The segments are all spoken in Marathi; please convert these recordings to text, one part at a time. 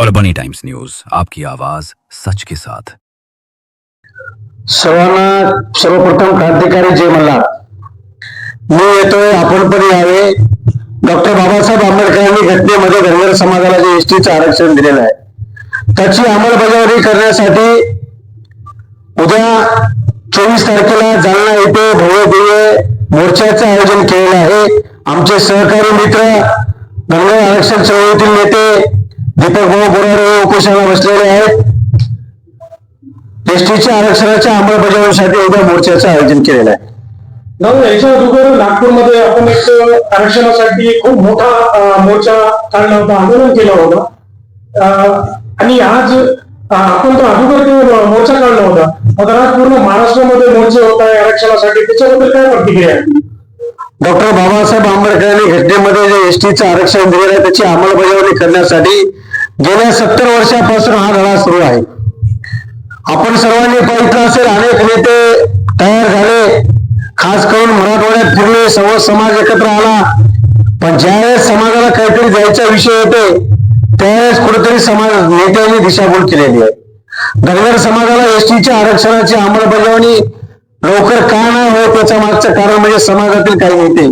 और बनी टाइम्स न्यूज आपकी आवाज सच के साथ। सर्वांना सर्वप्रथम क्रांतिकारी जय मल्हार। मी येतोय आपण पण यावे. डॉक्टर बाबासाहेब आंबेडकरांनी घटनेमध्ये धनगर समाजाला जे एसटीचं आरक्षण दिलेलं आहे त्याची अंमलबजावणी करण्यासाठी उद्या चोवीस तारखेला जालना येथे भव्य दिव्य मोर्चाचं आयोजन केलेलं आहे. आमचे सहकारी मित्र धनगर आरक्षण चळवळीतील नेते दीपक भाऊ बोराडे हे उपोषणाला बसलेले आहेत. एसटीच्या आरक्षणाच्या अंमलबजावणीसाठी उद्या मोर्चाचं आयोजन केलेलं आहे. याच्या अगोदर नागपूरमध्ये आपण एक आरक्षणासाठी खूप मोठा मोर्चा काढला होता आंदोलन केलं होतं. आणि आज आपण तो अगोदर ते मोर्चा काढला होता. आता आज पूर्ण महाराष्ट्रामध्ये मोर्चे होत आहे आरक्षणासाठी त्याच्याबद्दल काय प्रतिक्रिया डॉक्टर बाबासाहेब आंबेडकरांनी घटनेमध्ये जे एसटीचं आरक्षण दिलेलं आहे त्याची अंमलबजावणी करण्यासाठी गेल्या सत्तर वर्षापासून हा लढा सुरू आहे. आपण सर्वांनी पाहिलं असेल अनेक नेते तयार झाले. खास करून मराठवाड्यात फिरले सर्व समाज एकत्र आला. पण ज्यावेळेस समाजाला काहीतरी द्यायचा विषय होते त्यावेळेस कुठेतरी समाज नेत्यांनी दिशाभूल केलेली आहे. धनगर समाजाला एसटीच्या आरक्षणाची अंमलबजावणी लवकर का नाही होत त्याच्या मागचं कारण म्हणजे समाजातील काही नेते.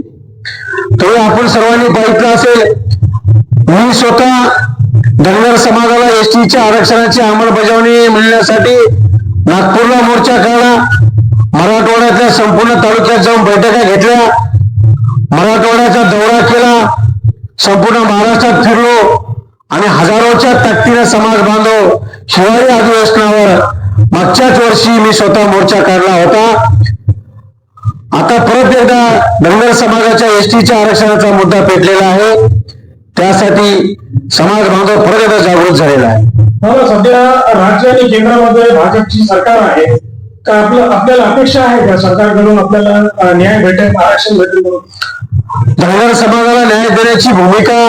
तो आपण सर्वांनी पाहिलं असेल मी स्वतः धनगर समाजाला एसटीच्या आरक्षणाची अंमलबजावणी मिळण्यासाठी नागपूरला मोर्चा काढला. मराठवाड्यातल्या संपूर्ण तालुक्यात जाऊन बैठका घेतल्या. मराठवाड्याचा दौरा केला. संपूर्ण महाराष्ट्रात फिरलो. आणि हजारोच्या ताकदीने समाज बांधव शिवाजी अधिवेशनावर मागच्याच वर्षी मी स्वतः मोर्चा काढला होता. आता परत एकदा धनगर समाजाच्या एसटीच्या आरक्षणाचा मुद्दा पेटलेला आहे. त्यासाठी समाज बांधव एकदा जागृत झालेला आहे. मला सध्या राज्य आणि केंद्रामध्ये भाजपची सरकार आहे. का आपलं आपल्याला अपेक्षा आहे का सरकारकडून आपल्याला न्याय भेटेल आरक्षण भेटेल धनगर समाजाला न्याय देण्याची भूमिका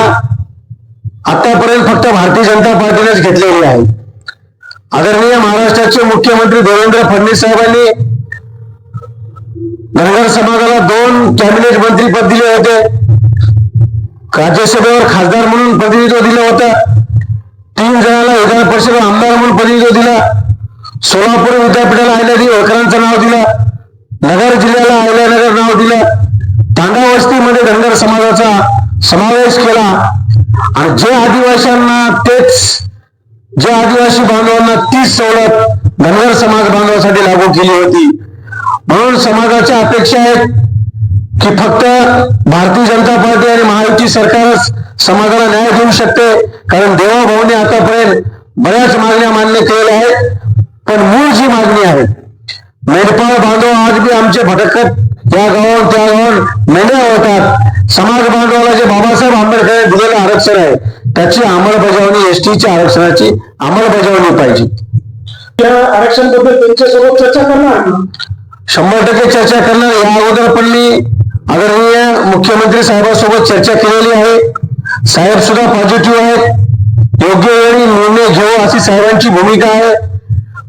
आतापर्यंत फक्त भारतीय जनता पार्टीनेच घेतलेली आहे. आदरणीय महाराष्ट्राचे मुख्यमंत्री देवेंद्र फडणवीस साहेबांनी धनगर समाजाला दोन कॅबिनेट मंत्रीपद दिले होते. राज्यसभेवर खासदार म्हणून प्रतिनिधित्व दिलं होतं. तीन जणांना विधान परिषद आमदार म्हणून प्रतिनिधित्व दिला. सोलापूर विद्यापीठाला आयल्यादी होळकरांचं नाव दिलं. नगर जिल्ह्याला आयल्यानगर नाव दिलं. तांडा वस्तीमध्ये धनगर समाजाचा समावेश केला. आणि जे आदिवासींना तेच जे आदिवासी बांधवांना तीच सवलत धनगर समाज बांधवासाठी लागू केली होती. म्हणून समाजाच्या अपेक्षा आहेत की फक्त भारतीय जनता पार्टी आणि महायुती सरकारच समाजाला न्याय देऊ शकते. कारण देवाभाऊने आतापर्यंत बऱ्याच मागण्या मान्य केलेल्या आहेत. पण मूळ जी मागणी आहे मेंढपाळ बांधव आज बी आमचे भटकत या गावावर त्या गावावर मेंढ्या होतात समाज बांधवाला जे बाबासाहेब आंबेडकर दिलेलं आरक्षण आहे त्याची अंमलबजावणी एसटीच्या आरक्षणाची अंमलबजावणी पाहिजे. त्या आरक्षणबद्दल त्यांच्यासोबत चर्चा करणार शंभर टक्के चर्चा करणार या अगोदर पण मी आदरणीय मुख्यमंत्री साहेबांसोबत चर्चा केलेली आहे. साहेब सुद्धा पॉझिटिव्ह आहेत. योग्य वेळी निर्णय घेऊ अशी साहेबांची भूमिका आहे.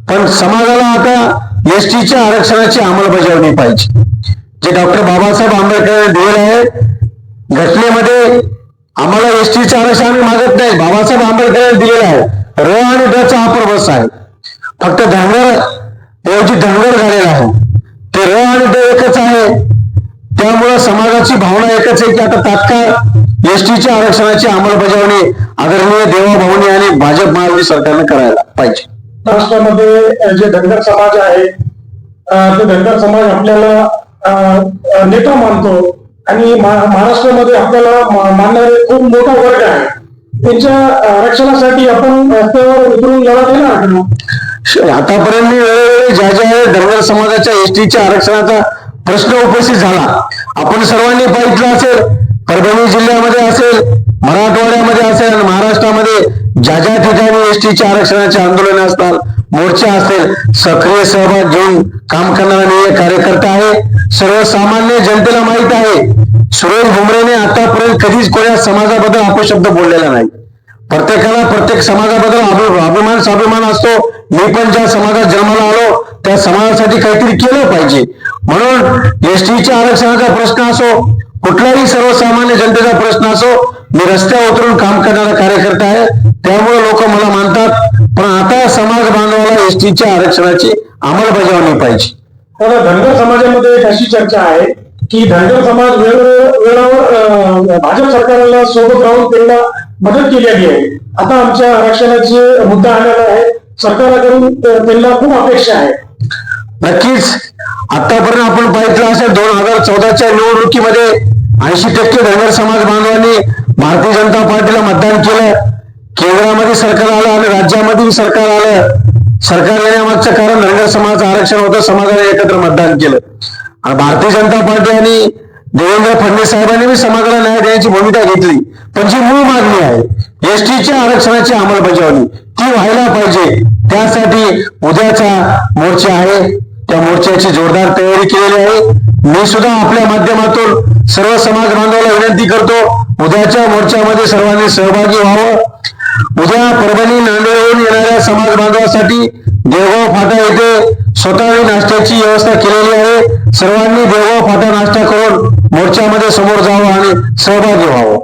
पण समाजाला आता एसटीच्या आरक्षणाची अंमलबजावणी पाहिजे. जे डॉक्टर बाबासाहेब आंबेडकर दिलेलं आहे घटनेमध्ये आम्हाला एसटीचं आरक्षण आम्ही मागत नाही. बाबासाहेब आंबेडकर दिलेलं आहे. र आणि डचा हा प्रवास आहे. फक्त धनगर ऐवजी धनगर झालेला आहे. समाजाची भावना एकच आहे की आता तात्काळ एसटीच्या आरक्षणाची अंमलबजावणी आदरणीय देवाभाऊनी आणि भाजप महायुती सरकारनं करायला पाहिजे. महाराष्ट्रामध्ये जे धनगर समाज आहे तो धनगर समाज आपल्याला नेता मानतो आणि महा- महाराष्ट्रामध्ये आपल्याला मानणारे खूप मोठा वर्ग आहे त्यांच्या आरक्षणासाठी आपण रस्त्यावर उतरून लढा देणार आतापर्यंत ज्या ज्या धनगर समाजाच्या एसटीच्या आरक्षणाचा प्रश्न उपस्थित झाला आपण सर्वांनी पाहिलं असेल परभणी जिल्ह्यामध्ये असेल मराठवाड्यामध्ये असेल आणि महाराष्ट्रामध्ये ज्या ज्या ठिकाणी एसटीच्या आरक्षणाचे आंदोलन असतात मोर्चा असेल सक्रिय सहभाग घेऊन काम करणारा मी एक कार्यकर्ता आहे. सर्वसामान्य जनतेला माहीत आहे सुरेश भुमरेने आतापर्यंत कधीच कोणा समाजाबद्दल अपशब्द बोललेला नाही. प्रत्येकाला प्रत्येक समाजाबद्दल अभिमान स्वाभिमान असतो. मी पण ज्या समाजात जन्माला आलो त्या समाजासाठी काहीतरी केलं पाहिजे. म्हणून एसटीच्या आरक्षणाचा प्रश्न असो कुठलाही सर्वसामान्य जनतेचा प्रश्न असो मी रस्त्यावर उतरून काम करणारा कार्यकर्ता आहे. त्यामुळे लोक मला मानतात पण आता समाज बांधवाला एसटीच्या आरक्षणाची अंमलबजावणी पाहिजे. तर धनगर समाजामध्ये एक अशी चर्चा आहे की धनगर समाज वेळ वेळावर भाजप सरकारला सोबत राहून त्यांना मदत केलेली आहे. आता आमच्या आरक्षणाचे मुद्दा आलेला आहे. सरकारकडून त्यांना खूप अपेक्षा आहे. नक्कीच. आतापर्यंत आपण पाहिलं असेल दोन हजार चौदाच्या निवडणुकीमध्ये ऐंशी टक्के धनगर समाज बांधवांनी भारतीय जनता पार्टीला मतदान केलं. केंद्रामध्ये सरकार आलं आणि राज्यामध्ये सरकार आलं. सरकार येण्यामागचं कारण धनगर समाजाचं आरक्षण होतं समाजाने एकत्र मतदान केलं. आणि भारतीय जनता पार्टी आणि देवेंद्र फडणवीस साहेबांनी बी समाजाला न्याय देण्याची भूमिका घेतली. पण जी मूळ मागणी आहे एसटीच्या आरक्षणाची अंमलबजावणी ती व्हायला पाहिजे. त्यासाठी उद्याचा मोर्चा आहे. त्या मोर्चाची जोरदार तयारी केलेली आहे. मी सुद्धा आपल्या माध्यमातून सर्व समाज बांधवाला विनंती करतो उद्याच्या मोर्चामध्ये सर्वांनी सहभागी व्हावं. उद्या परभणी नांदेडहून येणाऱ्या समाज बांधवासाठी देवगाव फाटा येथे स्वतः नाश्त्याची व्यवस्था केलेली आहे. सर्वांनी देवगाव फाटा नाश्ता करून मोर्चामध्ये समोर जावं आणि सहभागी व्हावं.